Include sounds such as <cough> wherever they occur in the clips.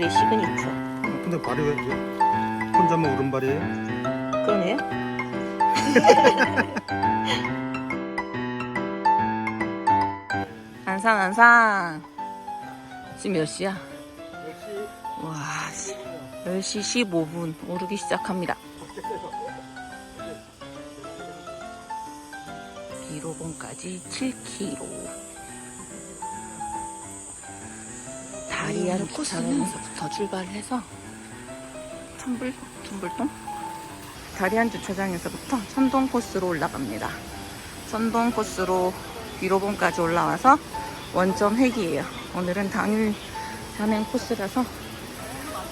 여기들의 시그니처. 근데 발이 왜 이렇게 혼자만 오른발이에요? 그러네요. <laughs> 안산 안산. 지금 몇 시야? 와, 10시 15분 오르기 시작합니다. 기로봉까지 7km. 다리안 주차장에서부터 출발해서 천불, 천불동? 다리안 주차장에서부터 천동 코스로 올라갑니다. 천동 코스로 위로봉까지 올라와서 원점 회기예요. 오늘은 당일 산행 코스라서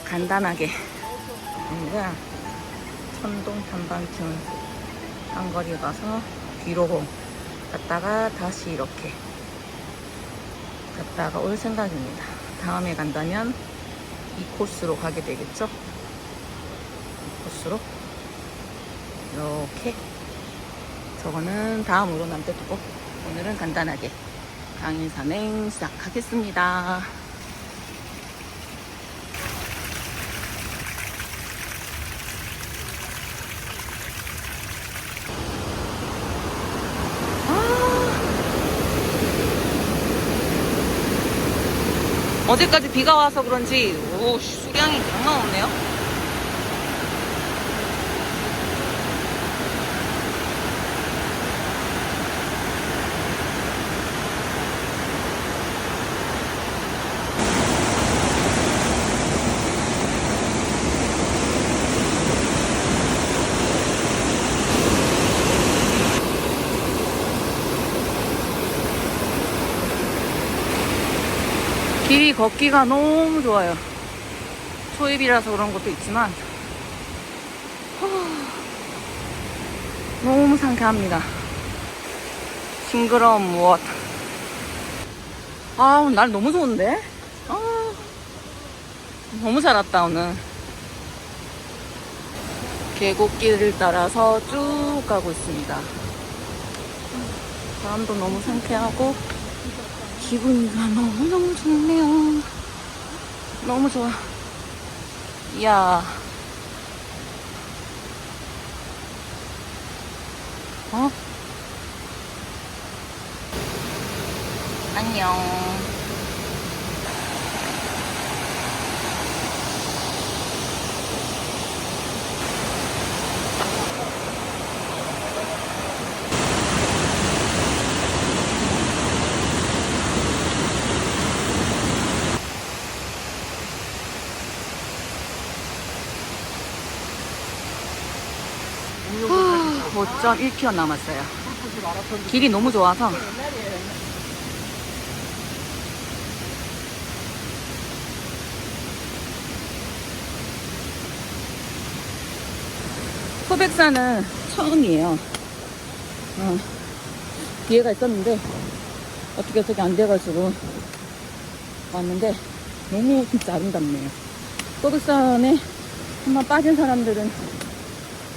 간단하게 우리가 천동 단방촌 한거리 가서 위로봉 갔다가 다시 이렇게 갔다가 올 생각입니다. 다음에 간다면 이 코스로 가게 되겠죠? 이 코스로 이렇게 저거는 다음으로 남겨두고 오늘은 간단하게 강인 산행 시작하겠습니다. 어제까지 비가 와서 그런지 오 수량이 장난 없네요. 걷기가 너무 좋아요. 초입이라서 그런 것도 있지만 후, 너무 상쾌합니다. 싱그러운 무엇. 아, 오늘 날 너무 좋은데? 아, 너무 잘 왔다, 오늘. 계곡길을 따라서 쭉 가고 있습니다. 바람도 너무 상쾌하고 기분이가 너무너무 좋네요. 너무 좋아. 이야. 어? 안녕. 5.1km 남았어요. 길이 너무 좋아서 소백산은 처음이에요. 어, 기회가 있었는데 어떻게 어떻게 안 돼가지고 왔는데 너무 진짜 아름답네요. 소백산에 한번 빠진 사람들은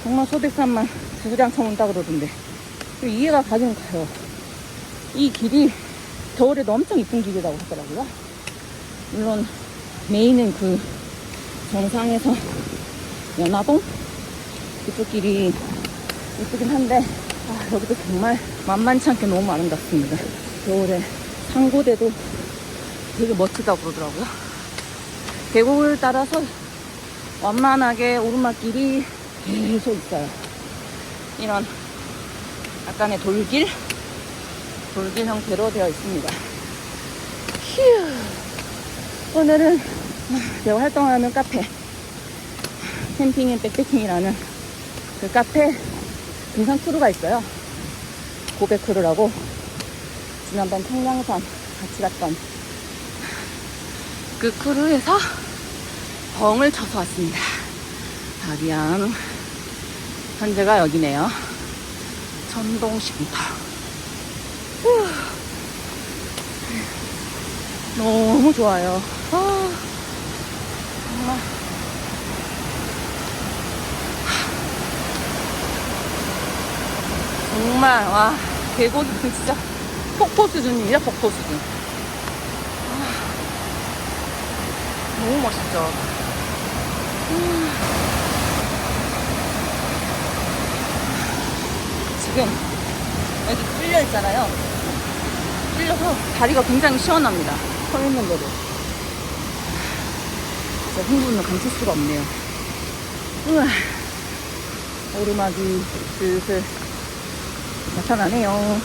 정말 소백산만 주구장 쳐온다 그러던데 이해가 가긴 가요. 이 길이 겨울에도 엄청 이쁜 길이라고 하더라고요. 물론 메인은 그 정상에서 연화동 그쪽 길이 이쁘긴 한데 아, 여기도 정말 만만치 않게 너무 아름답습니다. 겨울에 상고대도 되게 멋지다고 그러더라고요. 계곡을 따라서 완만하게 오르막길이 계속 있어요. 이런 약간의 돌길? 돌길 형태로 되어 있습니다. 휴. 오늘은 제가 활동하는 카페 캠핑 앤 백패킹이라는 그 카페 등산 크루가 있어요. 고백 크루라고 지난번 청량산 같이 갔던 그 크루에서 벙을 쳐서 왔습니다. 다리안 현재가 여기네요. 천동식부터 너무 좋아요. 아, 정말. 정말 와 계곡이 진짜 폭포 수준이에요 폭포 수준. 아, 너무 멋있죠? 음. 지금 여기 뚫려 있잖아요. 뚫려서 다리가 굉장히 시원합니다. 서 있는데도. 진짜 흥분을 감출 수가 없네요. 우와. 오르막이 슬슬 나타나네요.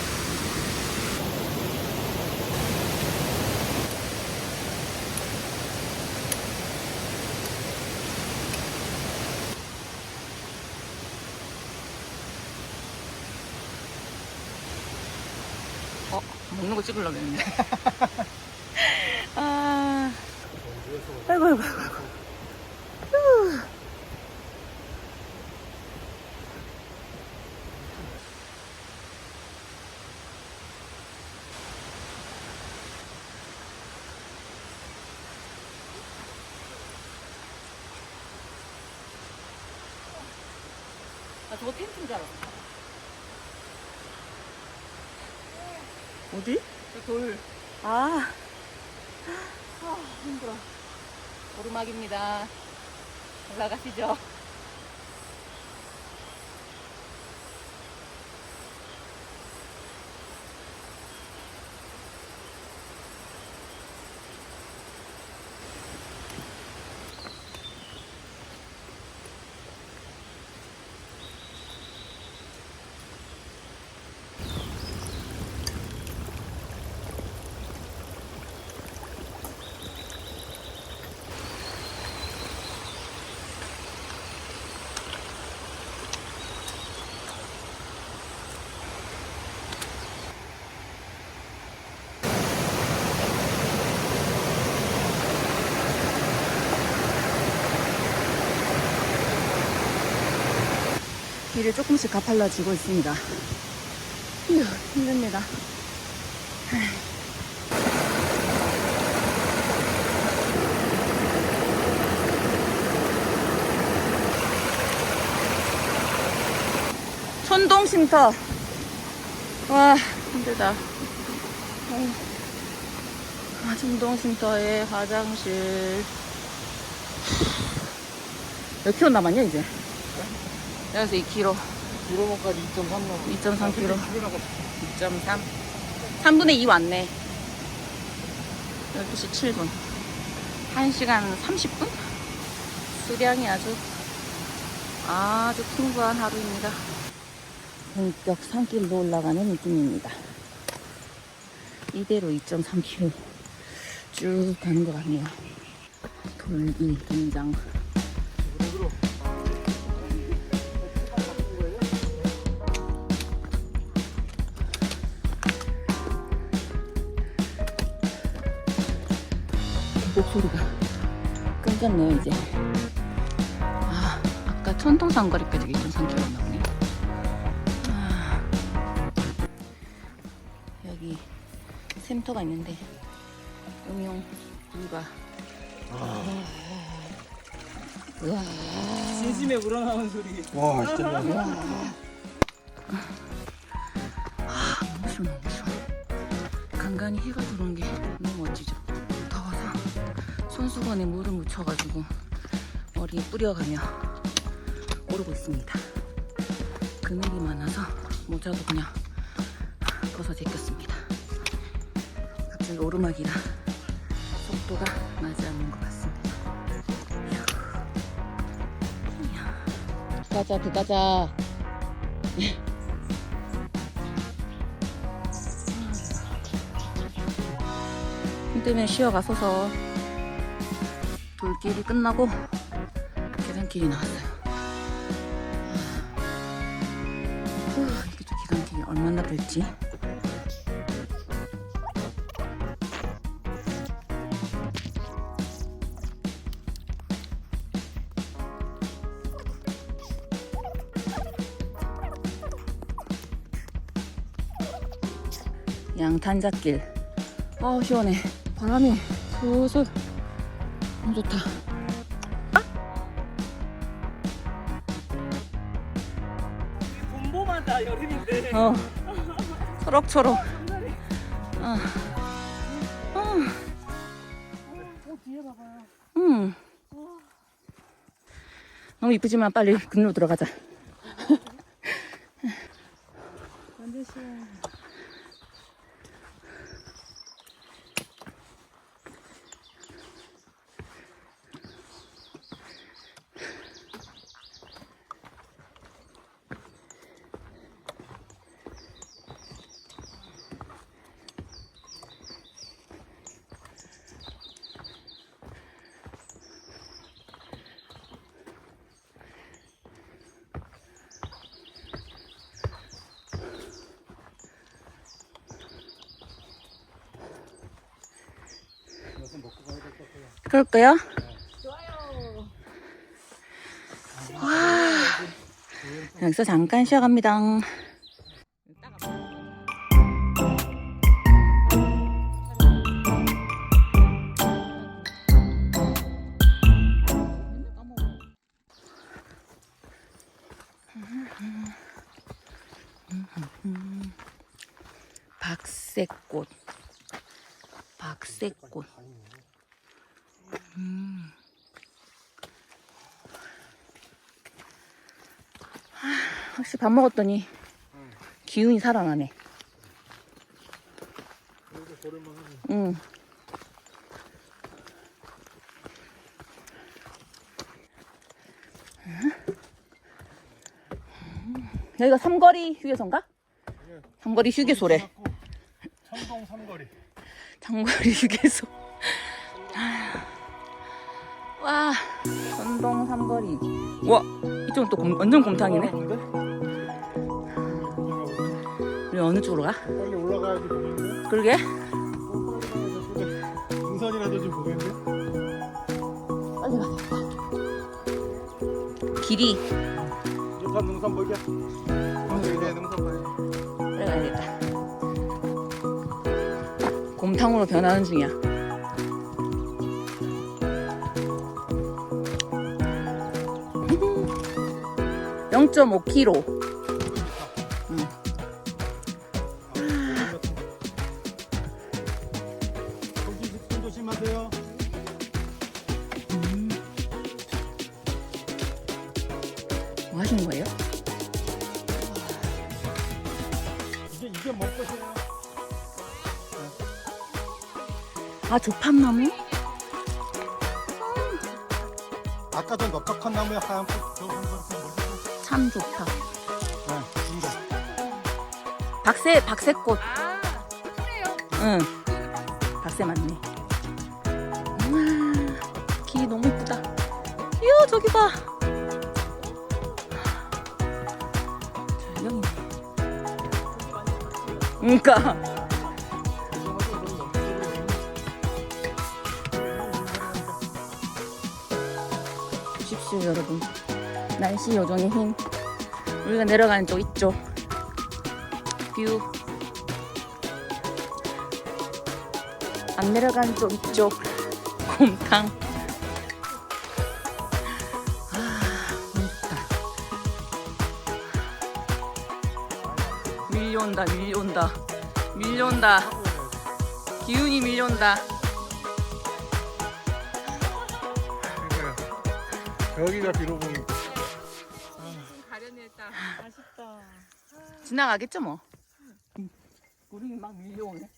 어, 먹는 거 찍으려고 했는데. <laughs> 아. 아이고, 아이고, 아이고. 아이고. 후. 아, 저거 텐트인 줄 알았어. 어디? 저 돌. 아. 아, 힘들어. 오르막입니다. 올라가시죠. 길이 조금씩 가팔라지고 있습니다. 휴, 힘듭니다. 천동 쉼터. 와, 힘들다. 아, 천동 쉼터의 화장실. 몇 킬로 남았냐, 이제? 여기서 2km. 유로mon까지 2.3 넘어 2.3km. 2.3. 3분의 2 왔네. 12시 7분. 1시간 30분? 수량이 아주, 아주 풍부한 하루입니다. 본격 산길로 올라가는 느낌입니다. 이대로 2.3km 쭉 가는 것 같네요. 돌기, 등장. 목소리가. 끊겼네요 이제 아 아까 천동산 거리까지 2.3km 나오네. 아, 여기 샘터가 있는데 응용 불가 우와. 진심에 우러나온 소리. 와 진짜 너무 시원해 너무 시원해 간간히 해가 들어온 게 손수건에 물을 묻혀가지고 머리에 뿌려가며 오르고 있습니다. 그늘이 많아서 모자도 그냥 벗어 제꼈습니다. 갑자기 오르막이라 속도가 나지 않는 것 같습니다. 휴. 가자 들어가자. 힘들면 쉬어가서서 돌길이 끝나고 계단길이 나왔어요. 후, 이게 또 계단길이 얼마나 될지. 양탄자길. 아 시원해. 바람이 솔솔. 너무 좋다. 봄봄하다 여름인데. 어. 초록초록. 어. 어. 어 뒤에 봐봐요. 음. 음. 너무 이쁘지만 빨리 근로 들어가자. 완전 시원. 그럴까요? 좋아요. 여기서 잠깐 쉬어갑니다. 박새꽃. 박새꽃. 혹시 밥 먹었더니 기운이 살아나네. 응. 여기가 삼거리 휴게소인가? 삼거리 휴게소래. 천동 삼거리. 장거리 휴게소. 와, 전동 삼거리. 와, 이쪽은 또 곰- 완전 곰탕이네. 우리 어느 쪽으로 가? 빨리 올라가야지 보겠는데? 그러게. 등산이라도 좀 보겠는데? 빨리 가. 길이. 좋다 능선 보기야. 먼저 이제 능선 봐야지. 빨리 가야겠다. 곰탕으로 변하는 중이야. 음. 0.5kg. 하시는 거예요? 이게 이게 먹것이에요. 아, 조팝나무? 아까 전 넉넉한 나무에 하얀 꽃 저거 한 거지 뭐지? 참 좋다. 네, 이거. 박새, 박새꽃. 아, 그래요? 응. 박새 맞네. 우와, 길이 너무 이쁘다. 이야, 저기 봐. 그니까. 보십시오, 여러분. 날씨 요정의 힘. 우리가 내려가는 쪽 이쪽. 뷰. 안 내려가는 쪽 이쪽. <laughs> 곰탕. 밀려온다, 밀려온다. 밀려온다. 기운이 밀려온다. 여기가 비로 보니 가려냈다. 아쉽다. 지나가겠죠, 뭐. 구름이 막 밀려오네.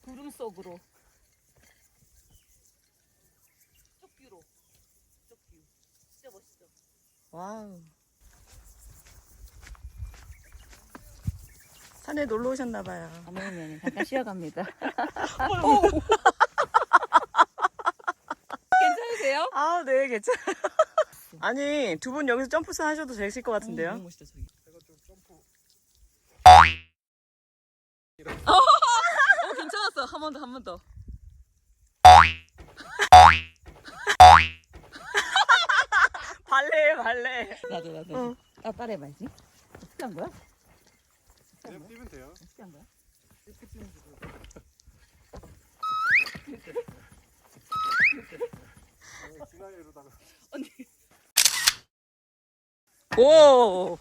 구름 속으로. 쪽뷰로. 쪽뷰. 진짜 멋있어. 와우. 산에 놀러 오셨나 봐요. 아니면 잠깐 쉬어갑니다. <laughs> <laughs> 괜찮으세요? 아, 네, 괜찮아요. <laughs> 아니, 두 분 여기서 점프선 하셔도 되실 것 같은데요? 너무 멋있다, 저기. 제가 좀 점프 어, 괜찮았어. 한 번 더, 한 번 더. 발레, 발레. 나도, 나도. 어. 나 따라해봐야지. 어떻게 한 거야? 그냥 뛰면 돼요. 어떻게 한 거야? 기나이로다가 언니. 오!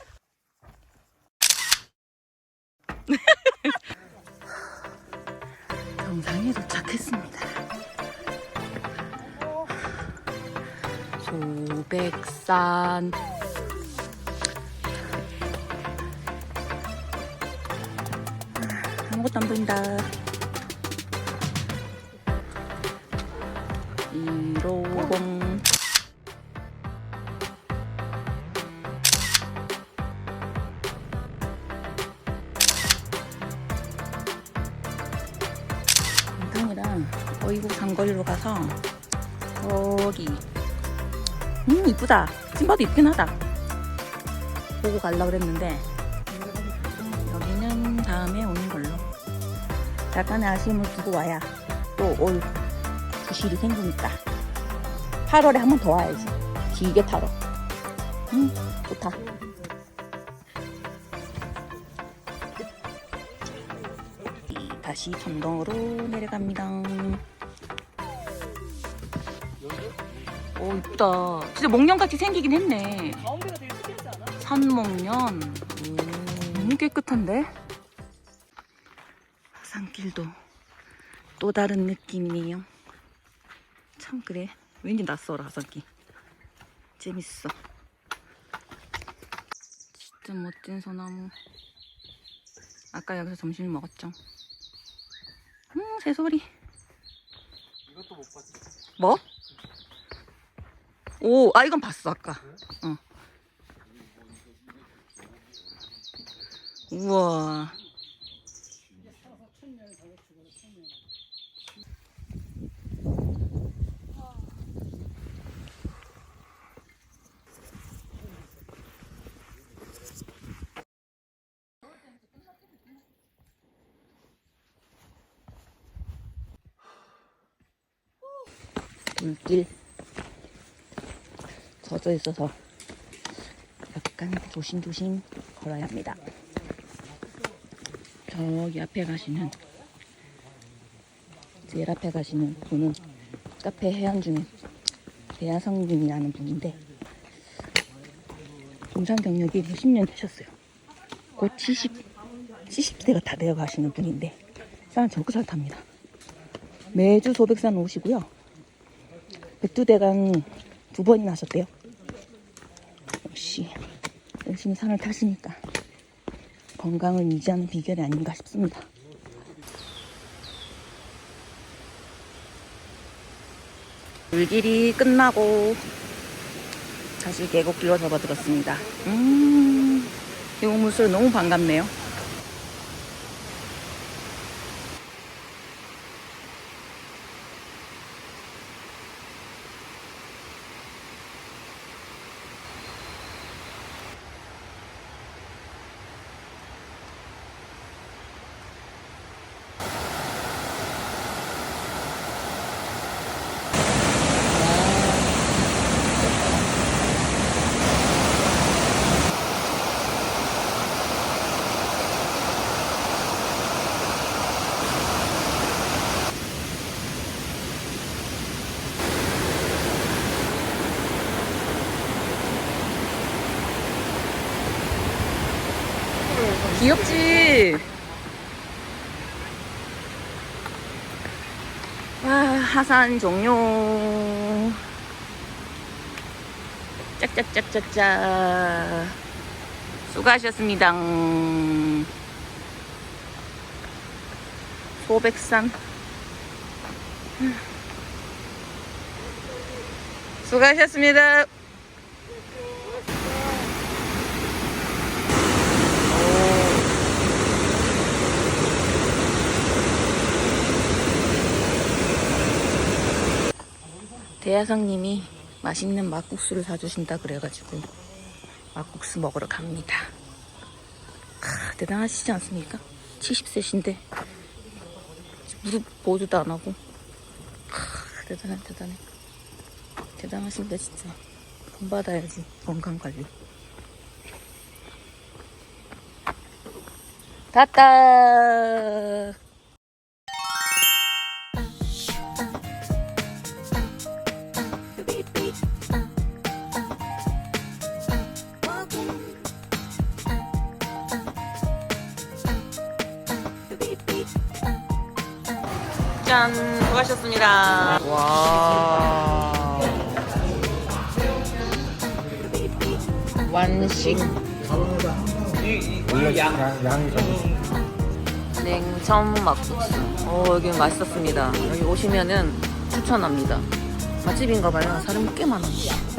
정상에 도착했습니다. 소백산 아무것도 안 보인다. 150 인턴이랑 어이구 장거리로 가서 저기 음 이쁘다. 신발도 이쁘긴 하다. 보고 갈라 그랬는데 여기는 다음에 걸로 약간의 아쉬움을 두고 와야 또올 부실이 생기니까 8월에 한 번 더 와야지. 길게 타러 음 좋다. 다시 전동으로 내려갑니다. 오 이쁘다. 진짜 목련같이 생기긴 했네? 산목련. 너무 깨끗한데? 산 길도 또 다른 느낌이네요 참 그래 왠지 낯설어 하산길 재밌어 진짜 멋진 소나무 아까 여기서 점심을 먹었죠 음 새소리 이것도 못 봤지. 뭐? 오, 아 이건 봤어 아까. 어. 우와. 물길 젖어 있어서 약간 조심조심 걸어야 합니다. 저기 앞에 가시는 제일 앞에 가시는 분은 카페 해안 중에 대하성님이라는 분인데 등산 경력이 10년 되셨어요. 곧 70, 70세가 다 되어 가시는 분인데 산 저렇게 잘 탑니다. 매주 소백산 오시고요. 백두대강 두 번이나 하셨대요. 역시 열심히 산을 타시니까 건강을 유지하는 비결이 아닌가 싶습니다. 물길이 끝나고 다시 계곡길로 접어들었습니다. 음, 이 물소리 너무 반갑네요. 귀엽지? 와, 하산 종료. 짝짝짝짝짝. 수고하셨습니다. 소백산. 수고하셨습니다. 대야성님이 맛있는 막국수를 사주신다 그래가지고 막국수 먹으러 갑니다. 크, 대단하시지 않습니까? 70세신데 무릎 보조도 안 하고 크, 대단해 대단해 대단하신데 진짜 돈 받아야지 건강 관리. 닫다. 짠 수고하셨습니다 와 완식 냉천 막국수. 어, 여기 맛있었습니다. 여기 오시면은 추천합니다. 맛집인가 봐요. 사람 꽤 많아. 깜짝 놀랐어.